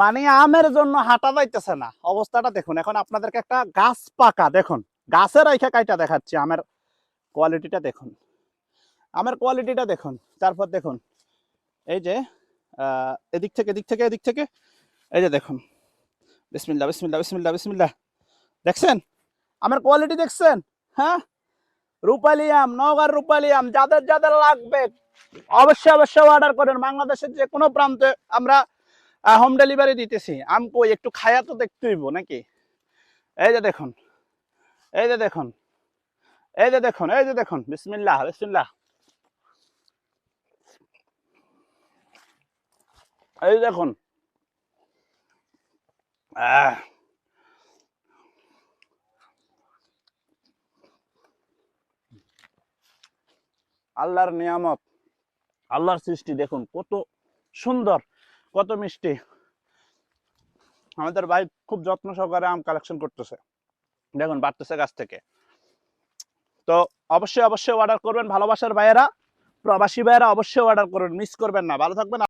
মানে আমের জন্য হাঁটা যাইতেছে না। অবস্থাটা দেখুন, এখন আপনাদেরকে একটা গাছ পাকা, দেখুন গাছের রাইখা কাইটা দেখাচ্ছি আমের কোয়ালিটিটা দেখুন। আমের কোয়ালিটিটা দেখুন, তারপর দেখুন, এই যে এদিক থেকে এদিক থেকে এদিক থেকে, এই যে দেখুন বিসমিল্লা বিসমিল্লা বিসমিল্লা বিসমিল্লা দেখছেন? আমের কোয়ালিটি দেখছেন? হ্যাঁ? রূপালি আম, নওগাঁর রূপালি আম, যাদের যাদের লাগবে, অবশ্যই অবশ্যই অর্ডার করেন। বাংলাদেশের যে কোনো প্রান্তে আমরা হোম ডেলিভারি দিতেছি। আম কই, একটু খায়া তো দেখতে হইব নাকি? এই যে দেখুন, এই যে দেখুন, এই যে দেখুন, এই যে দেখুন, বিসমিল্লাহ বিসমিল্লাহ। এই দেখুন আহ আল্লাহর নিয়ামত, আল্লাহর সৃষ্টি দেখুন, কত সুন্দর। কত মিষ্টি। আমাদের ভাই খুব যত্ন সহকারে আম কালেকশন করতেছে। দেখুন, বাড়তেছে গাছ থেকে। তো অবশ্যই অবশ্যই অর্ডার করবেন। ভালোবাসার ভাইয়েরা, প্রবাসী ভাইয়েরা অবশ্যই অর্ডার করবেন মিস করবেন না। ভালো থাকবেন।